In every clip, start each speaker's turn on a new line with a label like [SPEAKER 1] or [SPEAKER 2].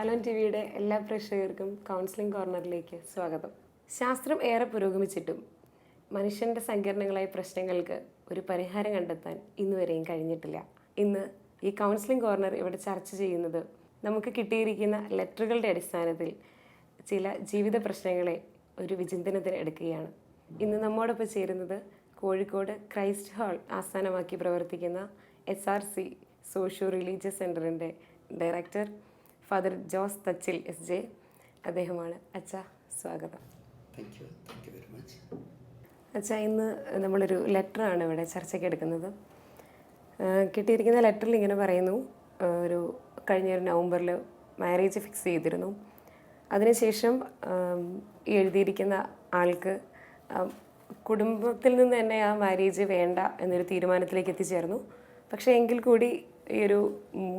[SPEAKER 1] T വിയുടെ എല്ലാ പ്രേക്ഷകർക്കും കൗൺസിലിംഗ് കോർണറിലേക്ക് സ്വാഗതം. ശാസ്ത്രം ഏറെ പുരോഗമിച്ചിട്ടും മനുഷ്യന്റെ സങ്കീർണങ്ങളായ പ്രശ്നങ്ങൾക്ക് ഒരു പരിഹാരം കണ്ടെത്താൻ ഇന്നുവരെയും കഴിഞ്ഞിട്ടില്ല. ഇന്ന് ഈ കൗൺസിലിംഗ് കോർണർ ഇവിടെ ചർച്ച ചെയ്യുന്നത് നമുക്ക് കിട്ടിയിരിക്കുന്ന ലെറ്ററുകളുടെ അടിസ്ഥാനത്തിൽ ചില ജീവിത പ്രശ്നങ്ങളെ ഒരു വിചിന്തനത്തിന് എടുക്കുകയാണ്. ഇന്ന് നമ്മോടൊപ്പം ചേരുന്നത് കോഴിക്കോട് ക്രൈസ്റ്റ് ഹാൾ ആസ്ഥാനമാക്കി പ്രവർത്തിക്കുന്ന S R C socio religious സെന്ററിന്റെ director father Jose Thachil S J അദ്ദേഹമാണ്. അച്ഛ സ്വാഗതം.
[SPEAKER 2] Thank you thank you very much
[SPEAKER 1] അച്ഛ ഇന്ന് നമ്മളൊരു ലെറ്ററാണ് ഇവിടെ ചർച്ചയ്ക്ക് എടുക്കുന്നത്. കിട്ടിയിരിക്കുന്ന ലെറ്ററിൽ ഇങ്ങനെ പറയുന്നു. ഒരു കഴിഞ്ഞ ഒരു നവംബറിൽ മാരേജ് ഫിക്സ് ചെയ്തിരുന്നു. അതിനുശേഷം എഴുതിയിരിക്കുന്ന ആൾക്ക് കുടുംബത്തിൽ നിന്ന് തന്നെ ആ മാരേജ് വേണ്ട എന്നൊരു തീരുമാനത്തിലേക്ക് എത്തിച്ചേർന്നു. പക്ഷേ എങ്കിൽ കൂടി ഈ ഒരു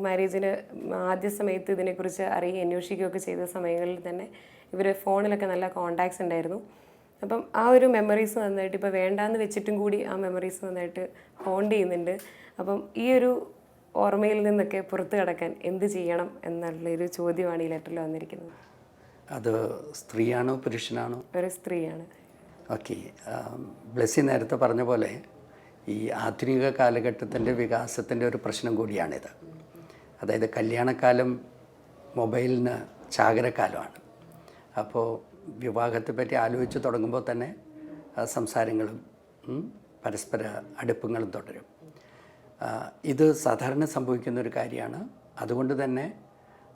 [SPEAKER 1] മാരേജിന് ആദ്യ സമയത്ത് ഇതിനെക്കുറിച്ച് അറിയുകയും അന്വേഷിക്കുകയൊക്കെ ചെയ്ത സമയങ്ങളിൽ തന്നെ ഇവർ ഫോണിലൊക്കെ നല്ല കോണ്ടാക്ട്സ് ഉണ്ടായിരുന്നു. അപ്പം ആ ഒരു മെമ്മറീസ് നന്നായിട്ട് ഇപ്പോൾ വേണ്ടാന്ന് വെച്ചിട്ടും കൂടി ആ മെമ്മറീസ് നന്നായിട്ട് ഹോണ്ട് ചെയ്യുന്നുണ്ട്. അപ്പം ഈ ഒരു ഓർമ്മയിൽ നിന്നൊക്കെ പുറത്തു കടക്കാൻ എന്ത് ചെയ്യണം എന്നുള്ളൊരു ചോദ്യമാണ് ഈ ലെറ്ററിൽ വന്നിരിക്കുന്നത്.
[SPEAKER 2] അത് സ്ത്രീയാണോ പുരുഷനാണോ?
[SPEAKER 1] ഒരു സ്ത്രീയാണ്.
[SPEAKER 2] ഓക്കെ. ബ്ലസ്സി നേരത്തെ പറഞ്ഞ പോലെ ഈ ആധുനിക കാലഘട്ടത്തിന്റെ വികാസത്തിന്റെ ഒരു പ്രശ്നം കൂടിയാണിത്. അതായത് കല്യാണക്കാലം മൊബൈലിന് ചാകരക്കാലമാണ്. അപ്പോൾ വിവാഹത്തെ പറ്റി ആലോചിച്ച് തുടങ്ങുമ്പോൾ തന്നെ സംസാരങ്ങളും പരസ്പര അടുപ്പങ്ങളും തുടരും. ഇത് സാധാരണ സംഭവിക്കുന്ന ഒരു കാര്യമാണ്. അതുകൊണ്ട് തന്നെ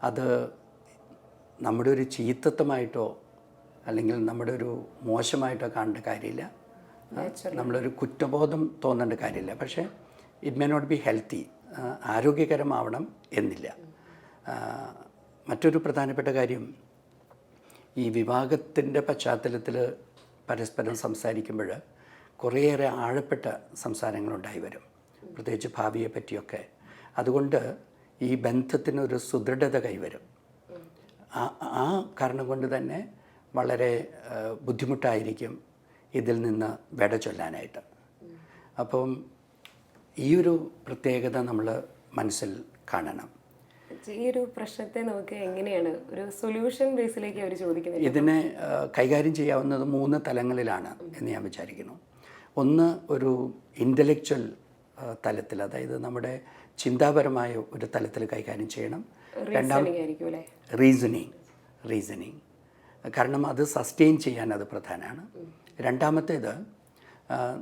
[SPEAKER 2] അത് നമ്മുടെ ഒരു ചീത്തത്വമായിട്ടോ അല്ലെങ്കിൽ നമ്മുടെ ഒരു മോശമായിട്ടോ കാണേണ്ട കാര്യമില്ല. നമ്മളൊരു കുറ്റബോധം തോന്നേണ്ട കാര്യമില്ല. പക്ഷേ it may not be healthy ആരോഗ്യകരമാവണം എന്നില്ല. മറ്റൊരു പ്രധാനപ്പെട്ട കാര്യം ഈ വിവാഹത്തിന്റെ പശ്ചാത്തലത്തിൽ പരസ്പരം സംസാരിക്കുമ്പോൾ കുറേയേറെ ആഴപ്പെട്ട സംസാരങ്ങളുണ്ടായി വരും. പ്രത്യേകിച്ച് ഭാവിയെ പറ്റിയൊക്കെ. അതുകൊണ്ട് ഈ ബന്ധത്തിന് ഒരു സുദൃഢത കൈവരും. ആ ആ കാരണം കൊണ്ട് തന്നെ വളരെ ബുദ്ധിമുട്ടായിരിക്കും. ഇതിൽ നിന്ന് വിട ചൊല്ലാനായിട്ട്. അപ്പം ഈ ഒരു പ്രത്യേകത നമ്മൾ മനസ്സിൽ കാണണം.
[SPEAKER 1] ഈ ഒരു പ്രശ്നത്തെ നമുക്ക് എങ്ങനെയാണ് ഒരു സൊല്യൂഷൻ ബേസിലേക്ക് അവർ ചോദിക്കുന്നത്
[SPEAKER 2] ഇതിനെ കൈകാര്യം ചെയ്യാവുന്നത് മൂന്ന് തലങ്ങളിലാണ് എന്ന് ഞാൻ വിചാരിക്കുന്നു. ഒന്ന് ഒരു ഇന്റലക്ച്വൽ തലത്തിൽ അതായത് നമ്മുടെ ചിന്താപരമായ ഒരു തലത്തിൽ കൈകാര്യം ചെയ്യണം.
[SPEAKER 1] രണ്ടാം
[SPEAKER 2] റീസണിങ് റീസണിങ് കാരണം അത് സസ്റ്റെയിൻ ചെയ്യാൻ അത് പ്രധാനമാണ് രണ്ടാമത്തേത്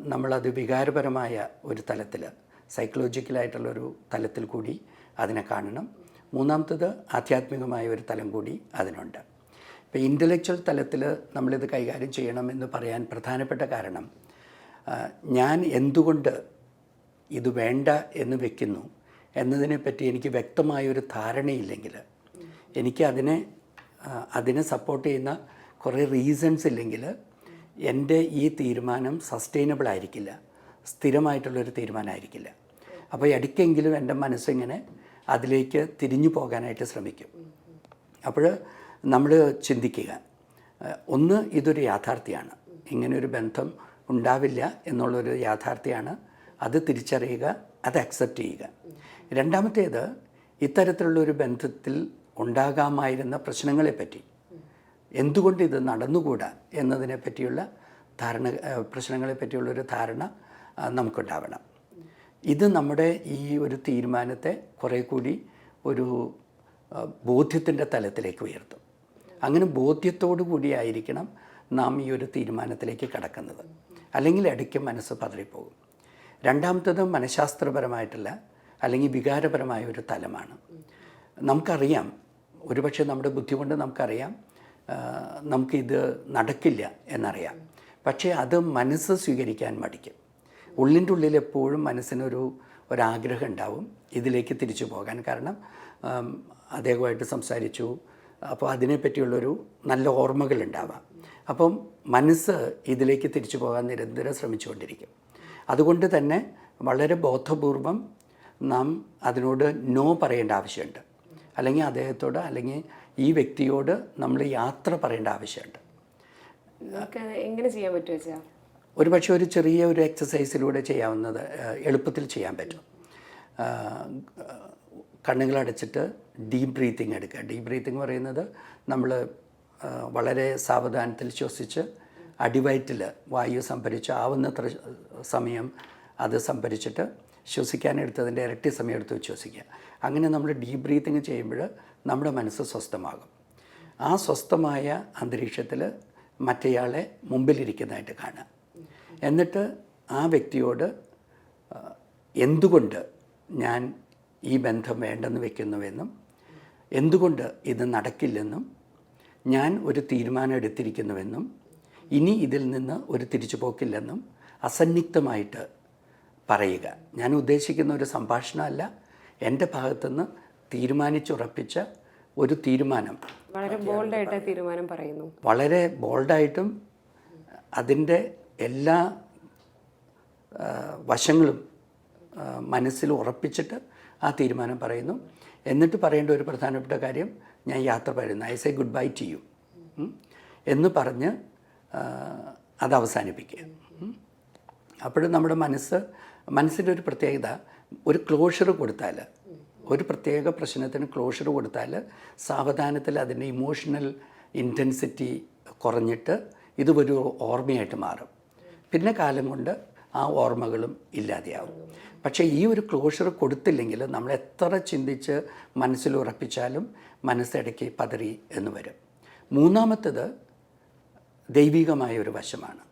[SPEAKER 2] നമ്മളത് വികാരപരമായ ഒരു തലത്തിൽ സൈക്കോളജിക്കലായിട്ടുള്ളൊരു തലത്തിൽ കൂടി അതിനെ കാണണം. മൂന്നാമത്തേത് ആധ്യാത്മികമായ ഒരു തലം കൂടി അതിനുണ്ട്. ഇപ്പോൾ ഇന്റലക്ച്വൽ തലത്തിൽ നമ്മളിത് കൈകാര്യം ചെയ്യണം എന്ന് പറയാൻ പ്രധാനപ്പെട്ട കാരണം ഞാൻ എന്തുകൊണ്ട് ഇത് വേണ്ട എന്ന് വെക്കുന്നു എന്നതിനെപ്പറ്റി എനിക്ക് വ്യക്തമായൊരു ധാരണയില്ലെങ്കിൽ എനിക്ക് അതിനെ അതിനെ സപ്പോർട്ട് ചെയ്യുന്ന കുറേ റീസൺസ് ഇല്ലെങ്കിൽ എന്റെ ഈ തീരുമാനം സസ്റ്റൈനബിൾ ആയിരിക്കില്ല. സ്ഥിരമായിട്ടുള്ളൊരു തീരുമാനമായിരിക്കില്ല. അപ്പോൾ ഇടയ്ക്കെങ്കിലും എന്റെ മനസ്സിങ്ങനെ അതിലേക്ക് തിരിഞ്ഞു പോകാനായിട്ട് ശ്രമിക്കും. അപ്പോൾ നമ്മൾ ചിന്തിക്കുക. ഒന്ന് ഇതൊരു യാഥാർത്ഥ്യമാണ്. ഇങ്ങനൊരു ബന്ധം ഉണ്ടാവില്ല എന്നുള്ളൊരു യാഥാർത്ഥ്യമാണ്. അത് തിരിച്ചറിയുക അത് അക്സെപ്റ്റ് ചെയ്യുക. രണ്ടാമത്തേത് ഇത്തരത്തിലുള്ളൊരു ബന്ധത്തിൽ ഉണ്ടാകാമായിരുന്ന പ്രശ്നങ്ങളെപ്പറ്റി. എന്തുകൊണ്ട് ഇത് നടന്നുകൂടാ എന്നതിനെ പറ്റിയുള്ള ധാരണ പ്രശ്നങ്ങളെ പറ്റിയുള്ള ഒരു ധാരണ നമുക്കുണ്ടാവണം. ഇത് നമ്മുടെ ഈ ഒരു തീരുമാനത്തെ കുറേ കൂടി ഒരു ബോധ്യത്തിന്റെ തലത്തിലേക്ക് ഉയർത്തും. അങ്ങനെ ബോധ്യത്തോടു കൂടിയായിരിക്കണം നാം ഈ ഒരു തീരുമാനത്തിലേക്ക് കടക്കുന്നത്. അല്ലെങ്കിൽ ഇടയ്ക്ക് മനസ്സ് പതറിപ്പോകും. രണ്ടാമത്തത് മനഃശാസ്ത്രപരമായിട്ടുള്ള അല്ലെങ്കിൽ വികാരപരമായ ഒരു തലമാണ്. നമുക്കറിയാം ഒരുപക്ഷെ നമ്മുടെ ബുദ്ധി കൊണ്ട് നമുക്കറിയാം നമുക്കിത് നടക്കില്ല എന്നറിയാം. പക്ഷേ അത് മനസ്സ് സ്വീകരിക്കാൻ മടിക്കും. ഉള്ളിന്റെ ഉള്ളിൽ എപ്പോഴും മനസ്സിനൊരു ഒരാഗ്രഹം ഉണ്ടാവും. ഇതിലേക്ക് തിരിച്ചു പോകാൻ കാരണം അദ്ദേഹമായിട്ട് സംസാരിച്ചു. അപ്പോൾ അതിനെപ്പറ്റിയുള്ളൊരു നല്ല ഓർമ്മകൾ ഉണ്ടാവാം. അപ്പം മനസ്സ് ഇതിലേക്ക് തിരിച്ചു പോകാൻ നിരന്തരം ശ്രമിച്ചുകൊണ്ടിരിക്കും. അതുകൊണ്ട് തന്നെ വളരെ ബോധപൂർവം നാം അതിനോട് നോ പറയേണ്ട ആവശ്യമുണ്ട്. അല്ലെങ്കിൽ അദ്ദേഹത്തോട് അല്ലെങ്കിൽ ഈ വ്യക്തിയോട് നമ്മൾ യാത്ര പറയേണ്ട ആവശ്യമുണ്ട്.
[SPEAKER 1] എങ്ങനെ ചെയ്യാൻ പറ്റുമോ
[SPEAKER 2] ഒരു പക്ഷേ ഒരു ചെറിയ ഒരു എക്സസൈസിലൂടെ ചെയ്യാവുന്നത് എളുപ്പത്തിൽ ചെയ്യാൻ പറ്റും. കണ്ണുകളടച്ചിട്ട് ഡീപ് ബ്രീത്തിങ് എടുക്കുക. ഡീപ് ബ്രീത്തിങ് പറയുന്നത് നമ്മൾ വളരെ സാവധാനത്തിൽ ശ്വസിച്ച് അടിവയറ്റിൽ വായു സംഭരിച്ച് ആവുന്നത്ര സമയം അത് സംഭരിച്ചിട്ട് ശ്വസിക്കാനെടുത്തതിന്റെ ഇരട്ടി സമയം എടുത്ത് ശ്വസിക്കുക. അങ്ങനെ നമ്മൾ ഡീപ് ബ്രീത്തിങ് ചെയ്യുമ്പോൾ നമ്മുടെ മനസ്സ് സ്വസ്ഥമാകും. ആ സ്വസ്ഥമായ അന്തരീക്ഷത്തിൽ മറ്റേയാളെ മുമ്പിലിരിക്കുന്നതായിട്ട് കാണുക എന്നിട്ട് ആ വ്യക്തിയോട് എന്തുകൊണ്ട് ഞാൻ ഈ ബന്ധം വേണ്ടെന്ന് വെക്കുന്നുവെന്നും എന്തുകൊണ്ട് ഇത് നടക്കില്ലെന്നും ഞാൻ ഒരു തീരുമാനം എടുത്തിരിക്കുന്നുവെന്നും ഇനി ഇതിൽ നിന്ന് ഒരു തിരിച്ചുപോക്കില്ലെന്നും അസന്നിഗ്ധമായിട്ട് പറയുക. ഞാൻ ഉദ്ദേശിക്കുന്ന ഒരു സംഭാഷണമല്ല. എന്റെ ഭാഗത്തുനിന്ന് തീരുമാനിച്ചുറപ്പിച്ച ഒരു തീരുമാനം.
[SPEAKER 1] വളരെ ബോൾഡായിട്ട് തീരുമാനം പറയുന്നു.
[SPEAKER 2] വളരെ ബോൾഡായിട്ടും അതിന്റെ എല്ലാ വശങ്ങളും മനസ്സിൽ ഉറപ്പിച്ചിട്ട് ആ തീരുമാനം പറയുന്നു. എന്നിട്ട് പറയേണ്ട ഒരു പ്രധാനപ്പെട്ട കാര്യം ഞാൻ യാത്ര പറയുന്നു. I say goodbye to you എന്ന് പറഞ്ഞ് അത് അവസാനിപ്പിക്കുക. അപ്പോഴും നമ്മുടെ മനസ്സ് മനസ്സിന്റെ ഒരു പ്രത്യേകത ഒരു ക്ലോഷർ കൊടുത്താൽ ഒരു പ്രത്യേക പ്രശ്നത്തിന് ക്ലോഷർ കൊടുത്താൽ സാവധാനത്തിൽ അതിന്റെ ഇമോഷണൽ ഇന്റൻസിറ്റി കുറഞ്ഞിട്ട് ഇത് ഒരു ഓർമ്മയായിട്ട് മാറും. പിന്നെ കാലം കൊണ്ട് ആ ഓർമ്മകളും ഇല്ലാതെയാവും. പക്ഷേ ഈ ഒരു ക്ലോഷർ കൊടുത്തില്ലെങ്കിൽ നമ്മൾ എത്ര ചിന്തിച്ച് മനസ്സിൽ ഉറപ്പിച്ചാലും മനസ്സിടയ്ക്ക് പതറി എന്ന് വരും. മൂന്നാമത്തത് ദൈവികമായ ഒരു വശമാണ്.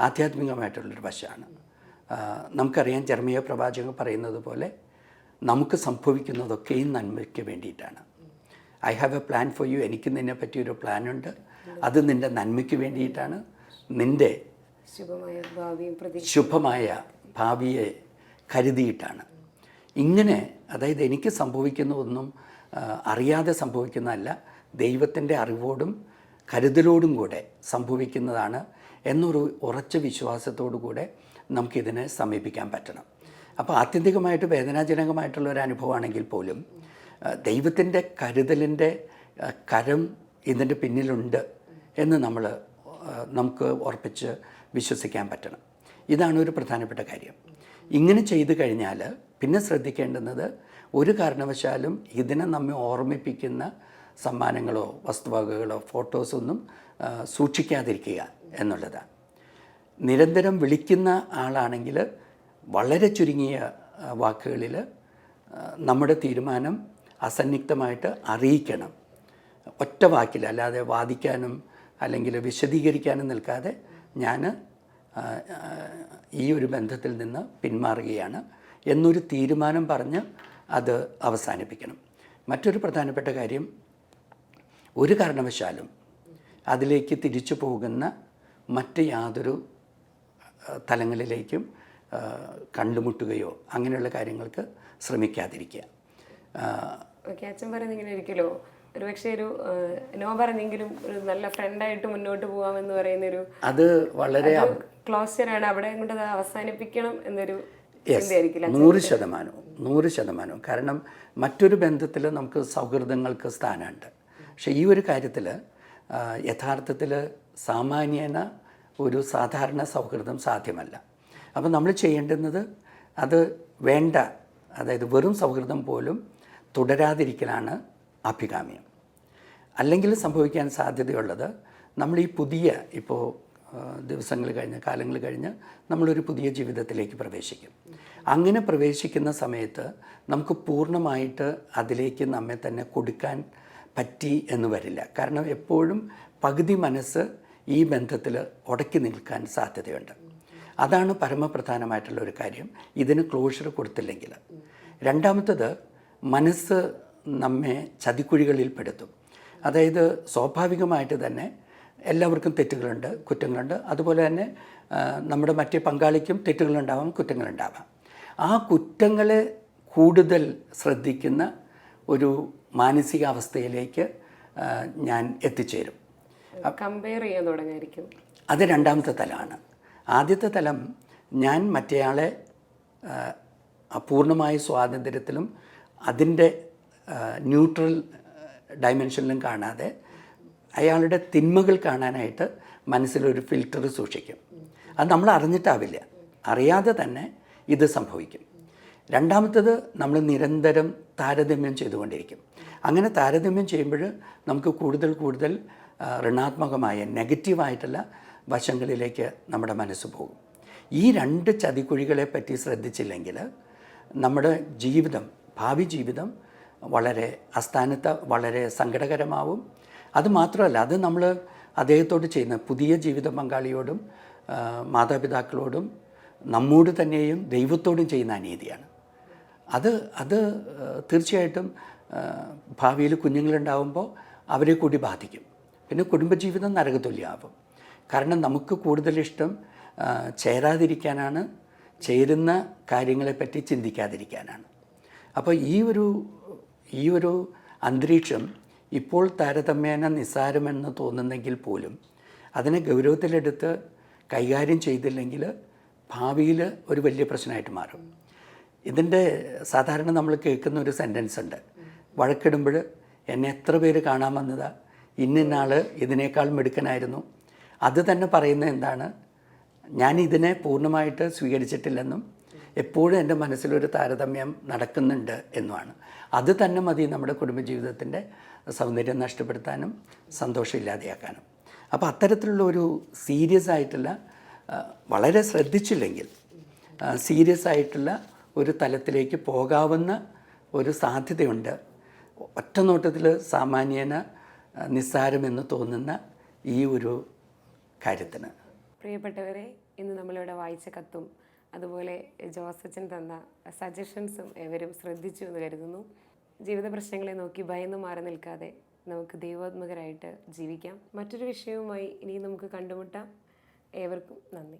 [SPEAKER 2] ആധ്യാത്മികമായിട്ടുള്ളൊരു വശമാണ്. നമുക്കറിയാം ജർമ്മീയ പ്രവാചകൻ പറയുന്നത് പോലെ നമുക്ക് സംഭവിക്കുന്നതൊക്കെയും നന്മയ്ക്ക് വേണ്ടിയിട്ടാണ്. I have a plan for you എനിക്ക് നിന്നെ പറ്റിയൊരു പ്ലാനുണ്ട്. അത് നിന്റെ നന്മയ്ക്ക് വേണ്ടിയിട്ടാണ്. നിന്റെ
[SPEAKER 1] ശുഭമായ ഭാവിയും പ്രതീക്ഷ
[SPEAKER 2] ശുഭമായ ഭാവിയെ കരുതിയിട്ടാണ്. ഇങ്ങനെ അതായത് എനിക്ക് സംഭവിക്കുന്നതൊന്നും ഒന്നും അറിയാതെ സംഭവിക്കുന്നതല്ല. ദൈവത്തിന്റെ അറിവോടും കരുതലോടും കൂടെ സംഭവിക്കുന്നതാണ് എന്നൊരു ഉറച്ച വിശ്വാസത്തോടു കൂടെ നമുക്കിതിനെ സമീപിക്കാൻ പറ്റണം. അപ്പോൾ ആത്യന്തികമായിട്ട് വേദനാജനകമായിട്ടുള്ള ഒരു അനുഭവമാണെങ്കിൽ പോലും ദൈവത്തിന്റെ കരുതലിന്റെ കരം ഇതിന്റെ പിന്നിലുണ്ട് എന്ന് നമ്മൾ നമുക്ക് ഉറപ്പിച്ച് വിശ്വസിക്കാൻ പറ്റണം. ഇതാണ് ഒരു പ്രധാനപ്പെട്ട കാര്യം. ഇങ്ങനെ ചെയ്തു കഴിഞ്ഞാൽ പിന്നെ ശ്രദ്ധിക്കേണ്ടുന്നത് ഒരു കാരണവശാലും ഇതിനെ നമ്മെ ഓർമ്മിപ്പിക്കുന്ന സമ്മാനങ്ങളോ വസ്തുവകകളോ ഫോട്ടോസൊന്നും സൂക്ഷിക്കാതിരിക്കുക എന്നുള്ളതാണ്. നിരന്തരം വിളിക്കുന്ന ആളാണെങ്കിൽ വളരെ ചുരുങ്ങിയ വാക്കുകളിൽ നമ്മുടെ തീരുമാനം അസന്നിഗ്ധമായിട്ട് അറിയിക്കണം. ഒറ്റ വാക്കിൽ അല്ലാതെ വാദിക്കാനും അല്ലെങ്കിൽ വിശദീകരിക്കാനും നിൽക്കാതെ ഞാൻ ഈ ഒരു ബന്ധത്തിൽ നിന്ന് പിന്മാറുകയാണ് എന്നൊരു തീരുമാനം പറഞ്ഞ് അത് അവസാനിപ്പിക്കണം. മറ്റൊരു പ്രധാനപ്പെട്ട കാര്യം ഒരു കാരണവശാലും അതിലേക്ക് തിരിച്ചു പോകുന്ന മറ്റ് യാതൊരു തലങ്ങളിലേക്കും കണ്ടുമുട്ടുകയോ അങ്ങനെയുള്ള കാര്യങ്ങൾക്ക് ശ്രമിക്കാതിരിക്കുക.
[SPEAKER 1] ഓക്കെ അച്ഛൻ പറയുന്നത് ഇങ്ങനെ ഇരിക്കലോ ഒരു പക്ഷേ ഒരു നോ പറഞ്ഞെങ്കിലും ഒരു നല്ല ഫ്രണ്ടായിട്ട് മുന്നോട്ട് പോകാമെന്ന് പറയുന്ന ഒരു
[SPEAKER 2] അത് വളരെ ക്ലോസിയറാണ്
[SPEAKER 1] ക്ലോസ്യറാണ് അവിടെ കൊണ്ട് അത് അവസാനിപ്പിക്കണം എന്നൊരു
[SPEAKER 2] നൂറ് ശതമാനവും നൂറ് ശതമാനവും. കാരണം മറ്റൊരു ബന്ധത്തിൽ നമുക്ക് സൗഹൃദങ്ങൾക്ക് സ്ഥാനമുണ്ട്. പക്ഷേ ഈ ഒരു കാര്യത്തിൽ യഥാർത്ഥത്തിൽ സാമാന്യേന ഒരു സാധാരണ സൗഹൃദം സാധ്യമല്ല. അപ്പോൾ നമ്മൾ ചെയ്യേണ്ടുന്നത് അത് വേണ്ട അതായത് വെറും സൗഹൃദം പോലും തുടരാതിരിക്കലാണ് അഭികാമ്യം. അല്ലെങ്കിൽ സംഭവിക്കാൻ സാധ്യതയുള്ളത് നമ്മൾ ഈ പുതിയ ഇപ്പോൾ ദിവസങ്ങൾ കഴിഞ്ഞ് കാലങ്ങൾ കഴിഞ്ഞ് നമ്മളൊരു പുതിയ ജീവിതത്തിലേക്ക് പ്രവേശിക്കും. അങ്ങനെ പ്രവേശിക്കുന്ന സമയത്ത് നമുക്ക് പൂർണമായിട്ട് അതിലേക്ക് നമ്മെ തന്നെ കൊടുക്കാൻ പറ്റി എന്ന് വരില്ല. കാരണം എപ്പോഴും പകുതി മനസ്സ് ഈ ബന്ധത്തിൽ ഉടക്കി നിൽക്കാൻ സാധ്യതയുണ്ട്. അതാണ് പരമപ്രധാനമായിട്ടുള്ള ഒരു കാര്യം. ഇതിന് ക്ലോഷർ കൊടുത്തില്ലെങ്കിൽ. രണ്ടാമത്തത് മനസ്സ് നമ്മെ ചതിക്കുഴികളിൽ പെടുത്തും അതായത് സ്വാഭാവികമായിട്ട് തന്നെ എല്ലാവർക്കും തെറ്റുകളുണ്ട് കുറ്റങ്ങളുണ്ട്. അതുപോലെ തന്നെ നമ്മുടെ മറ്റേ പങ്കാളിക്കും തെറ്റുകളുണ്ടാവാം കുറ്റങ്ങളുണ്ടാവാം. ആ കുറ്റങ്ങളെ കൂടുതൽ ശ്രദ്ധിക്കുന്ന ഒരു മാനസികാവസ്ഥയിലേക്ക് ഞാൻ എത്തിച്ചേരും.
[SPEAKER 1] കമ്പയർ ചെയ്യാൻ തുടങ്ങിയിരിക്കും.
[SPEAKER 2] അത് രണ്ടാമത്തെ തലമാണ്. ആദ്യത്തെ തലം ഞാൻ മറ്റേയാളെ അപൂർണമായ സ്വാതന്ത്ര്യത്തിലും അതിന്റെ ന്യൂട്രൽ ഡയമെൻഷനിലും കാണാതെ അയാളുടെ തിന്മകൾ കാണാനായിട്ട് മനസ്സിലൊരു ഫിൽറ്റർ സൂക്ഷിക്കും. അത് നമ്മൾ അറിഞ്ഞിട്ടാവില്ല. അറിയാതെ തന്നെ ഇത് സംഭവിക്കും. രണ്ടാമത്തത് നമ്മൾ നിരന്തരം താരതമ്യം ചെയ്തുകൊണ്ടിരിക്കും. അങ്ങനെ താരതമ്യം ചെയ്യുമ്പോൾ നമുക്ക് കൂടുതൽ കൂടുതൽ ഋണാത്മകമായ നെഗറ്റീവായിട്ടുള്ള വശങ്ങളിലേക്ക് നമ്മുടെ മനസ്സ് പോകും. ഈ രണ്ട് ചതിക്കുഴികളെ പറ്റി ശ്രദ്ധിച്ചില്ലെങ്കിൽ നമ്മുടെ ജീവിതം ഭാവി ജീവിതം വളരെ അസ്ഥാനത്ത് വളരെ സങ്കടകരമാവും. അതുമാത്രമല്ല അത് നമ്മൾ അദ്ദേഹത്തോട് ചെയ്യുന്ന പുതിയ ജീവിത പങ്കാളിയോടും മാതാപിതാക്കളോടും നമ്മോട് തന്നെയും ദൈവത്തോടും ചെയ്യുന്ന അനീതിയാണ്. അത് അത് തീർച്ചയായിട്ടും ഭാവിയിൽ കുഞ്ഞുങ്ങളുണ്ടാവുമ്പോൾ അവരെ കൂടി ബാധിക്കും. പിന്നെ കുടുംബജീവിതം നരകതുല്യമാവും കാരണം നമുക്ക് കൂടുതലിഷ്ടം ചേരാതിരിക്കാനാണ്. ചേരുന്ന കാര്യങ്ങളെപ്പറ്റി ചിന്തിക്കാതിരിക്കാനാണ്. അപ്പോൾ ഈ ഒരു ഈ ഒരു അന്തരീക്ഷം ഇപ്പോൾ താരതമ്യേന നിസ്സാരമെന്ന് തോന്നുന്നെങ്കിൽ പോലും അതിനെ ഗൗരവത്തിലെടുത്ത് കൈകാര്യം ചെയ്തില്ലെങ്കിൽ ഭാവിയിൽ ഒരു വലിയ പ്രശ്നമായിട്ട് മാറും. ഇതിന്റെ സാധാരണ നമ്മൾ കേൾക്കുന്ന ഒരു സെന്റൻസ് ഉണ്ട്. വഴക്കിടുമ്പോൾ എന്നെ എത്ര പേര് കാണാൻ വന്നതാ ഇന്നിന്നാൾ ഇതിനേക്കാൾ മിടുക്കനായിരുന്നു. അത് തന്നെ പറയുന്നത് എന്താണ്? ഞാൻ ഇതിനെ പൂർണമായിട്ട് സ്വീകരിച്ചിട്ടില്ലെന്നും എപ്പോഴും എന്റെ മനസ്സിലൊരു താരതമ്യം നടക്കുന്നുണ്ട് എന്നുമാണ്. അത് തന്നെ മതി നമ്മുടെ കുടുംബജീവിതത്തിന്റെ സൗന്ദര്യം നഷ്ടപ്പെടുത്താനും സന്തോഷം ഇല്ലാതെയാക്കാനും അപ്പോൾ അത്തരത്തിലുള്ള ഒരു സീരിയസ് ആയിട്ടുള്ള വളരെ ശ്രദ്ധിച്ചില്ലെങ്കിൽ സീരിയസ് ആയിട്ടുള്ള ഒരു തലത്തിലേക്ക് പോകാവുന്ന ഒരു സാധ്യതയുണ്ട്. ഒറ്റ നോട്ടത്തിൽ സാമാന്യേന നിസ്സാരമെന്ന് തോന്നുന്ന ഈ ഒരു കാര്യത്തിന്.
[SPEAKER 1] പ്രിയപ്പെട്ടവരെ ഇന്ന് നമ്മളിവിടെ വായിച്ച കത്തും അതുപോലെ ജോസച്ചൻ തന്ന സജഷൻസും ഏവരും ശ്രദ്ധിച്ചു എന്ന് കരുതുന്നു. ജീവിത പ്രശ്നങ്ങളെ നോക്കി ഭയന്ന് മാറി നിൽക്കാതെ നമുക്ക് ദൈവാത്മകരായിട്ട് ജീവിക്കാം. മറ്റൊരു വിഷയവുമായി ഇനി നമുക്ക് കണ്ടുമുട്ടാം. ഏവർക്കും നന്ദി.